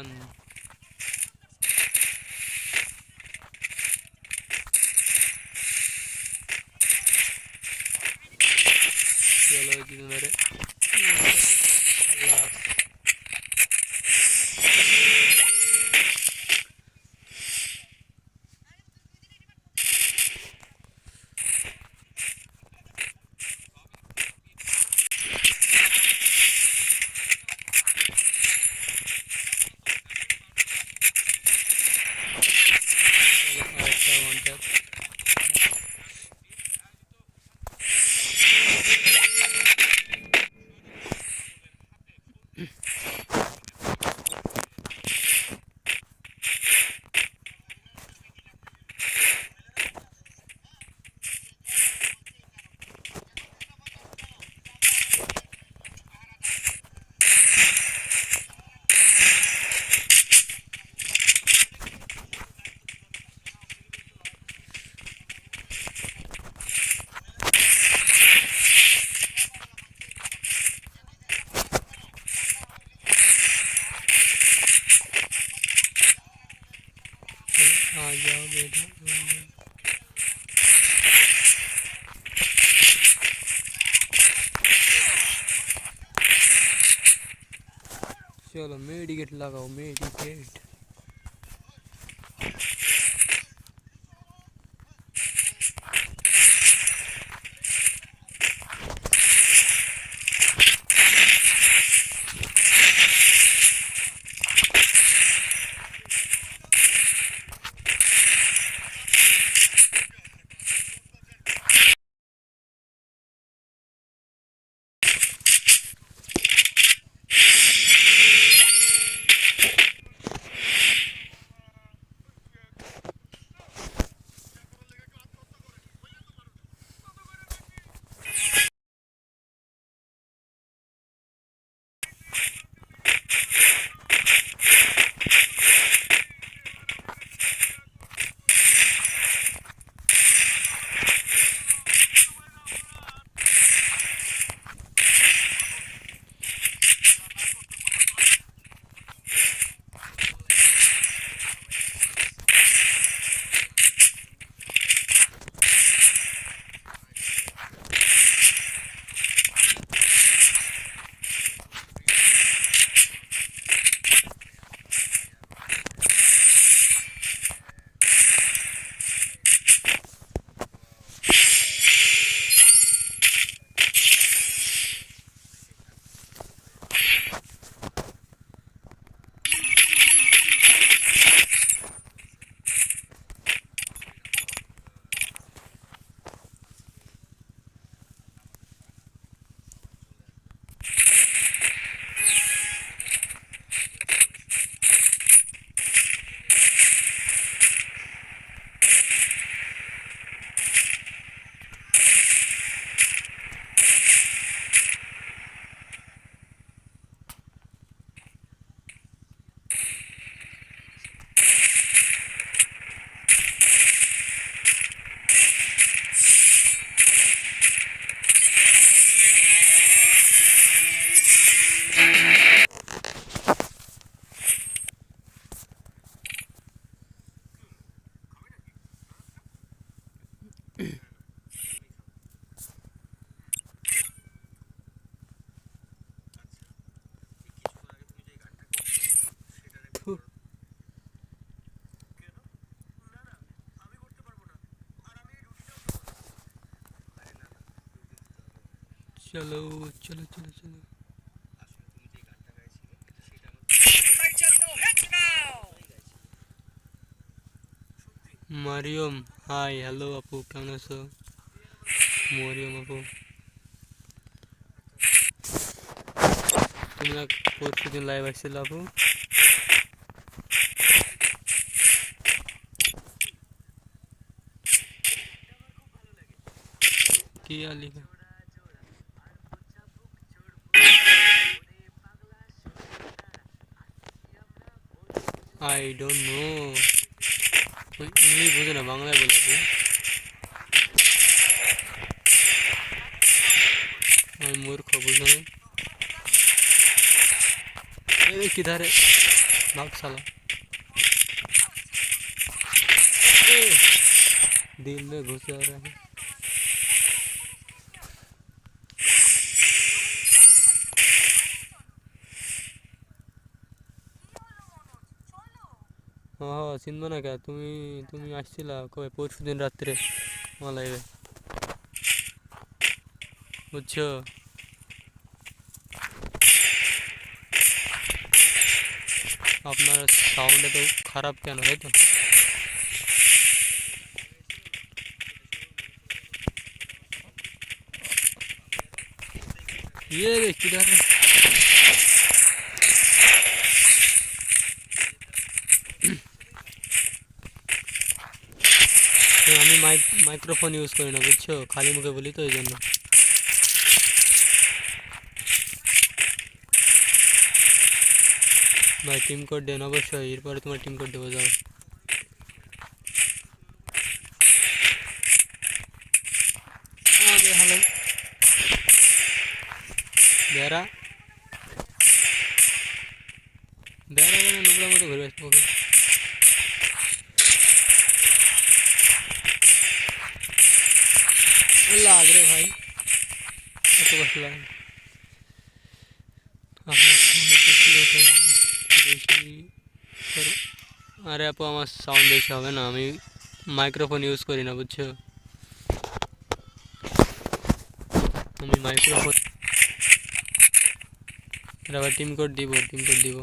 জি ডান চলো দিন মেরে আল্লাহ मेडिकेट लगाओ मेडिकेट চলো চলো চলো চলো। মারিয়ম হাই হ্যালো আপু, কেমন আছো? মরিয়ম আপু। তোমরা পরশু দিন লাইভ আসছিল আপু? কি আলিকা আই ডোন্ট নো ইংলিশ বোঝে না, বাংলায় বলে আপু আমি মূর্খ বুঝো না किधर है भाग साला दिल में घुस হ্যাঁ চিনবো না কে? তুমি তুমি আসছিলা কবে? পরশু দিন রাত্রে আমার লাইভে বুঝছ? আপনার সাউন্ড এত খারাপ কেন, তাই তো? ইয়ে রে কি দেখো তো আমি মাইক মাইক্রোফোন ইউজ করি না, বুঝছ? খালি মুখে বলি তো এই জন্য ভাই টিম কোড দেন অবশ্যই, এরপরে তোমার টিম কোড দেবো, যাও। হ্যালো বেড়া বেড়া নোংরা মতো ঘুরে আসব লাগ রে ভাই। এত কষ্ট লাগে আরে আপু, আমার সাউন্ড বেশি হবে না। আমি মাইক্রোফোন ইউজ করি না, বুঝছ? আমি মাইক্রোফোন আবার টিম কোড দিব টিম কোড দিব।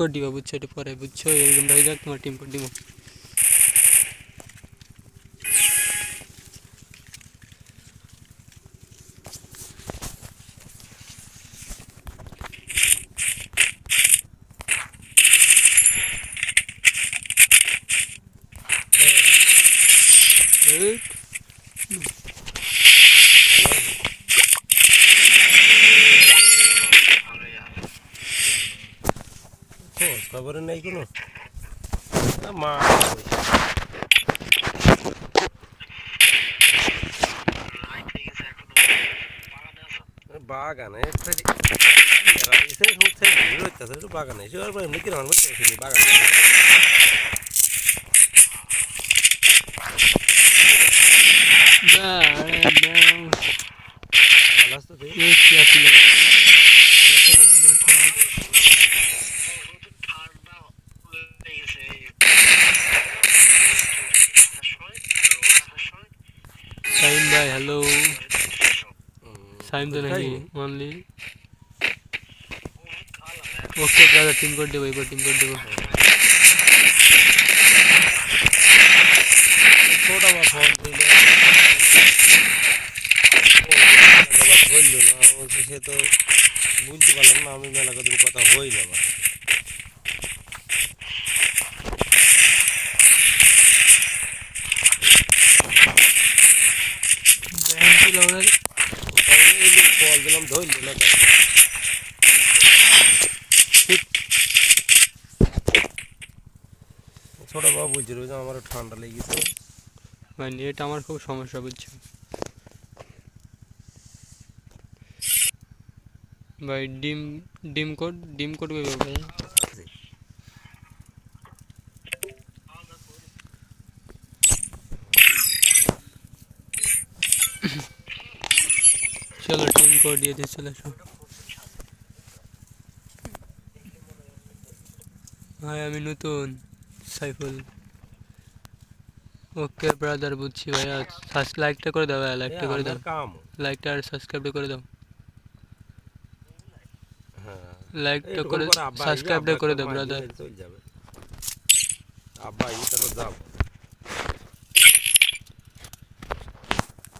টিম কোড দিব বুঝছ এটা পরে বুঝছ এরকমটা হয়ে যাক তোমার টিম কোড দিব খবর নেই কোনো না, মা বাগানে একটা এসে হচ্ছে ভিড় হইতেছে একটু বাগানে এসে আর এমনি কীরকম বুঝতে পারছি বাগানে দাঁড়াও। ভালো আসতো তুই এই কি আছিল? কত বছর মাঠে আছে? সাইম ভাই হ্যালো সাইম তো নাকি অনলি ওকে দাদা টিম কোড দেবো এবার টিম কোড দেবো ছোট বা ফোন দিলে বলল না বলছে সে তো বুঝতে পারলাম না আমি মেলা কদিন কথা হই না দিলাম ধরলো ছোট বাবু বুঝছিল যে আমার ঠান্ডা লেগেছে। মানে এটা আমার খুব সমস্যা, বুঝছে? ভাই, ডিম ডিম কোড ডিম কোড বেবে ভাই চলো টিম কোড দিয়ে দিয়ে চলে আসো। ভাই আমি নতুন সাইফুল। ওকে ব্রাদার বুঝছি ভাইয়া। সাবস্ক্রাইব লাইকটা করে দাও ভাইয়া লাইকটা করে দাও। লাইকটা আর সাবস্ক্রাইবটা করে দাও। হ্যাঁ। লাইকটা করে করে সাবস্ক্রাইবটা করে দাও ব্রাদার আব্বা তারপর যাব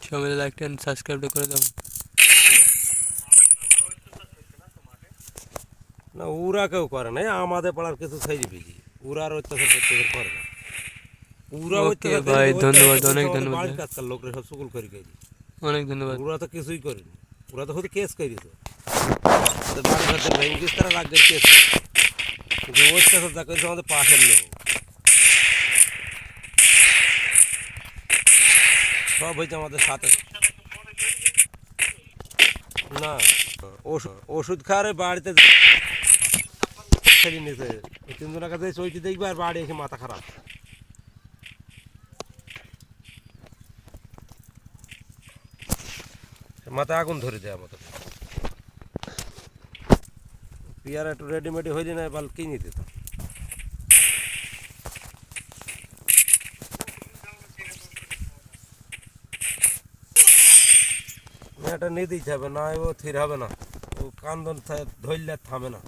সবাই লাইকটা আর সাবস্ক্রাইবটা করে দাও। না ওরা কেউ করে না আমাদের পাড়ার কিছু ছেড়ে ফেলি ওরা আর অত্যাচার করতে করে না। অত্যাচার ভাই, ধন্যবাদ, অনেক ধন্যবাদ লোকরা সব সকল করে গেছে অনেক ধন্যবাদ। ওরা তো কিছুই করেনি। ওরা তো হয়তো কেস বাড়ি ঘর তারা রাজ্যের কেস কিন্তু অত্যাচার যা করেছে আমাদের পাশের লোক। সব হয়েছে আমাদের সাথে। না ওষুধ ওষুধ খাওয়ারে বাড়িতে ছেড়ে ওই তিনজনের কাছে চৈতি দেখবে আর বাড়ি এসে মাথা খারাপ। মাথায় আগুন ধরে দেয় আমাদের পিয়ারা একটু রেডিমেডি হইলে না বাল কিনে দিত। এটা নিয়ে দিতে হবে, না ও থির হবে না। ও কান্দন ধরলে থামে না।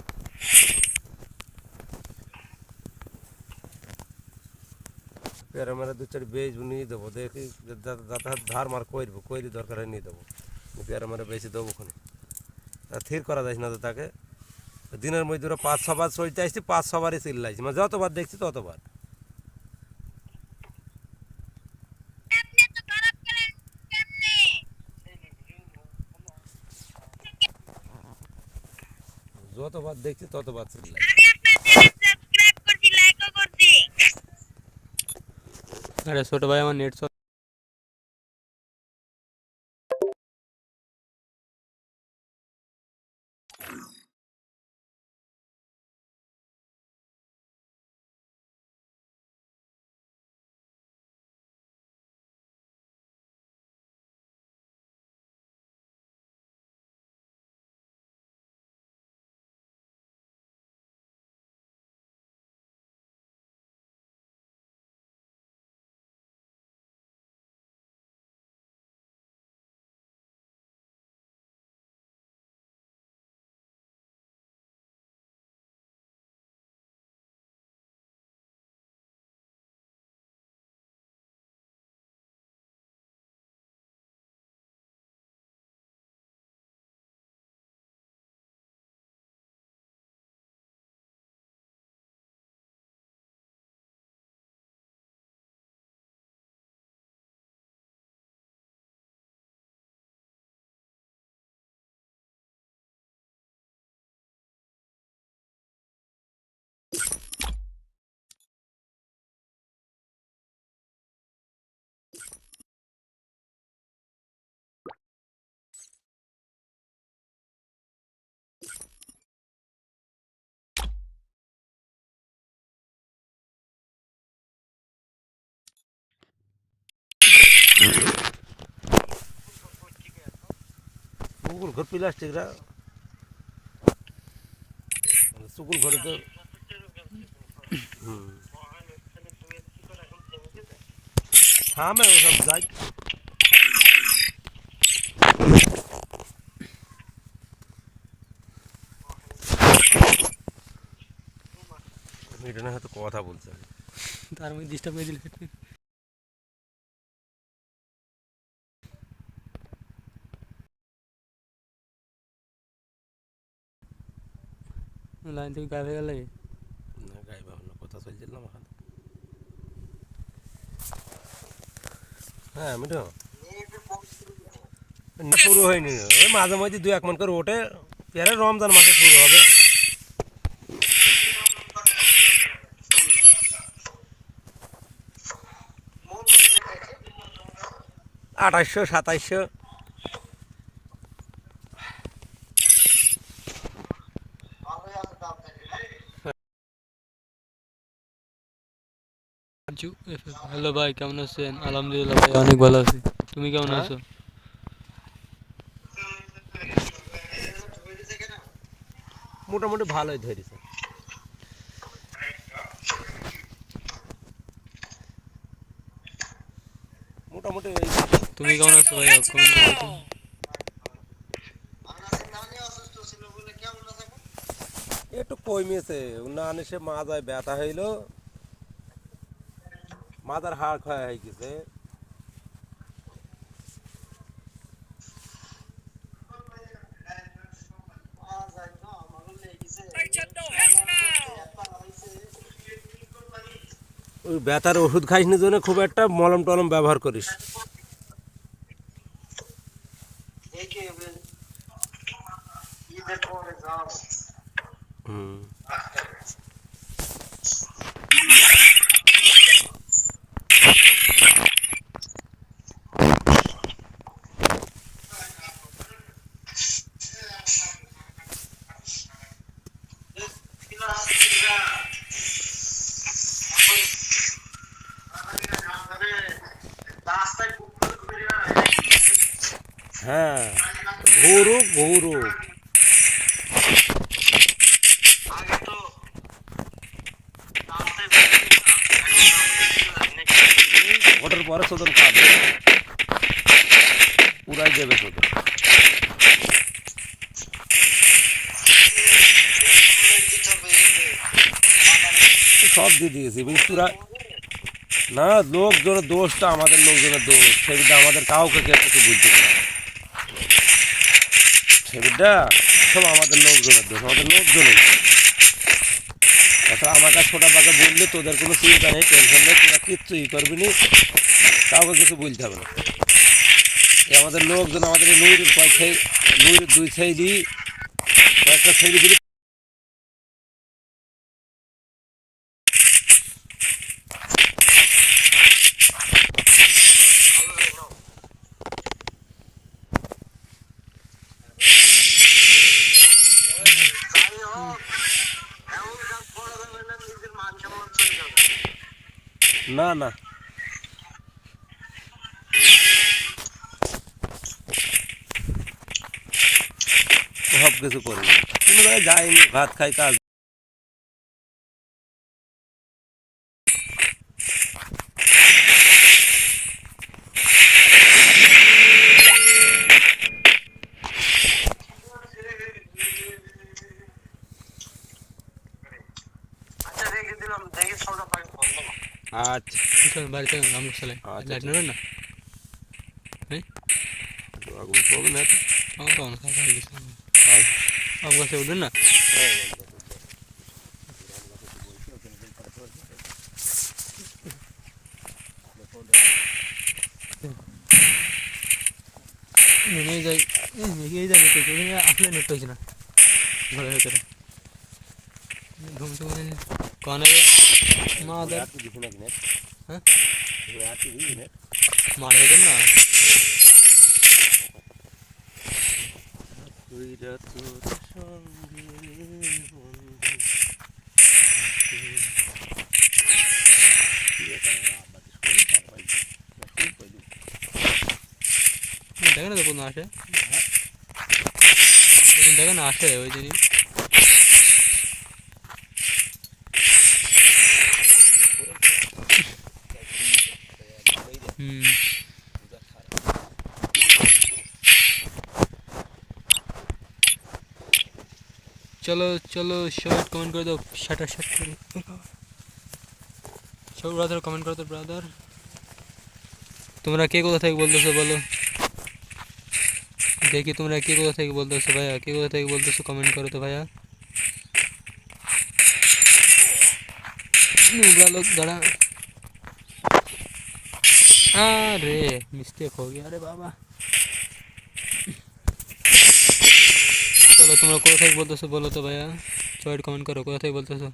মেরা দু চারি বেচ নিয়ে দেবো, দেখি যাতায়াত ধার মার করব কইরি দরকার নিয়ে দেবো। পেয়ারা মেরা বেশি দেবো ওখানে। থির করা যাচ্ছে না তো তাকে। দিনের মধ্যে পাঁচ ছবার চলতে আসছি, পাঁচ ছবারই চিল্লাইছি। মানে যতবার দেখছি ততবার। যতবার দেখছি ততবার চিল্লাই আমি আপনার চ্যানেল সাবস্ক্রাইব করছি লাইকও করছি আরে ছোট ভাই আমার নেট সুকুল ঘর প্লাস্টিকরা সুকুল ঘরে তো হুম থামে ওসব যাই এটা না হয়তো কথা বলছে তার মধ্যে ডিস্টার্ব করে দিলে লাইন থেকে গায়ে হয়ে গেলে না গায়ে ভাবনা কথা চলছিলাম এখন হ্যাঁ মিঠু। না, শুরু হয়নি। ওই মাঝে মাঝে দু এক মন করে ওঠে। এরে রমজান মাসে শুরু হবে। আঠাশশো সাতাইশশো হ্যালো ভাই কেমন আছেন? আলহামদুলিল্লাহ ভাই অনেক ভালো আছি। তুমি কেমন হ্যাঁ? আছো? মোটামুটি ভালোই ধরেছে। মোটামুটি তুমি কেমন আছো ভাই। একটু কমিয়েছে। না আনে সে মাজায় ব্যথা হইল। মাজার হাড় ক্ষয় হয়ে গেছে। ওই ব্যথার ওষুধ খাইসনি জন্য খুব একটা মলম টলম ব্যবহার করিস। ওটার পরে শোধন খাবে। পুরাই দেবে শোধন। সব দিয়ে দিয়েছি মিস্তুরা না, লোকজনের দোষটা আমাদের লোকজনের দোষ। সেটা আমাদের কাউকে কেউ কিছু বুঝতে না। সেটা সব আমাদের লোকজনের দোষ, আমাদের লোকজনের আমার কাছে ছোটা পাকা বললে তোদের কোনো চিন্তা নেই টেনশন নেই, তোরা কিচ্ছু ই করবি নি, কাউকে কিছু বলতে হবে না। আমাদের লোকজন আমাদের এই নুইরের কয়েক সেই দুই ছেড়ি কয়েকটা ছেড়ি না না সব কিছু করি কোনো জায়গায় যাইনি ভাত খাই কাজ আচ্ছা চল বাড়ি চল আমরা চলে আচ্ছা, লাইট নেবেন না হ্যাঁ আগুন পড়বে না তো? আমার তো অনেক খাওয়া হয়ে গেছে খাও। আম গাছে উঠবেন না নেমে যাই এই যাই নেট ওখানে আসলে নেট হয়েছে না ঘরের ভেতরে ঘুম তো কনে মাদের আর কি দিছি নাকি net? হ্যাঁ? এগুলো আর কি দিছি net? মারা যেতেন না কইরা তোর সঙ্গে বন্ধু। কি ব্যাপার, আব্বা তো শরীর খারাপ হয়েছে। শরীর কই দিবো? দেখে না তো কোনো আসে ওইদিন দেখে না আসে ওই দিনই চলো চলো সবাই কমেন্ট করে দাও শাটার শাট করে সব ব্রাদার কমেন্ট করো তো ব্রাদার তোমরা কে কোথা থেকে বলতেছো বলো দেখি তোমরা কে কোথা থেকে বলতেছো ভাইয়া কে কোথা থেকে বলতেছো কমেন্ট করো তো ভাইয়া नुबड़ा लोग दड़ा अरे मिस्टेक हो गया अरे बाबा চলো তোমরা কোথা থেকে বলতেছো বলো তো ভাইয়া সবাই কমেন্ট করো কোথা থেকে বলতেছো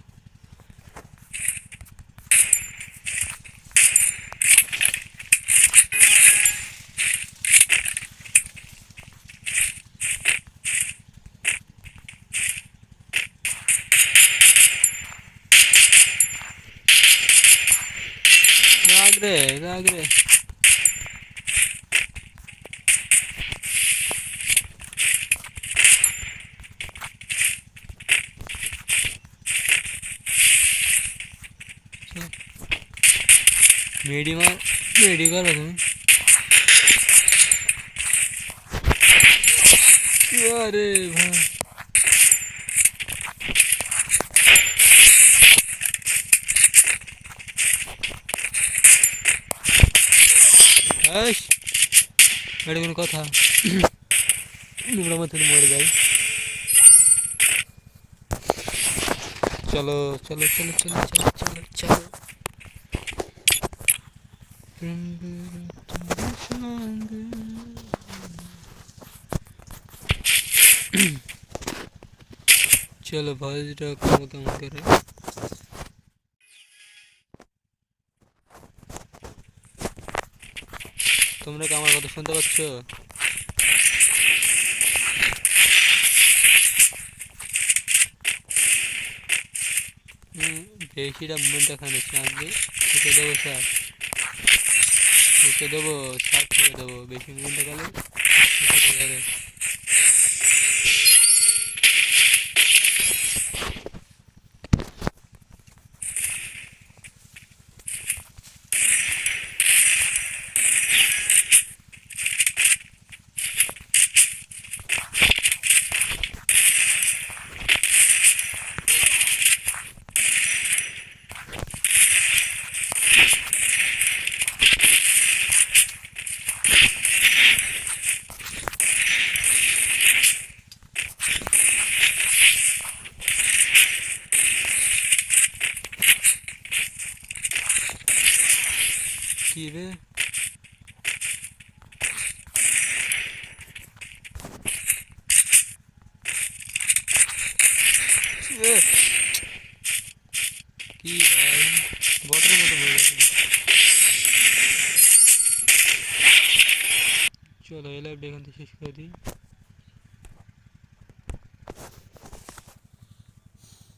রাগ রে મેડીમાં મેડી કરો તમે અરે ભાઈ এটা কোনো কথা নোংরা মতন মরে যাই চলো চলো চলো চলো চলো চলো চলো চলো ভয়েসটা কেমন কেমন করে। তোমরা কি আমার কথা শুনতে পাচ্ছ? বেশিটা মুভমেন্টটা খানে চাঁদে ঠুকে দেবো স্যার ঠুকে দেবো ছাড় ঠুকে দেবো বেশি মুভমেন্টটা খালে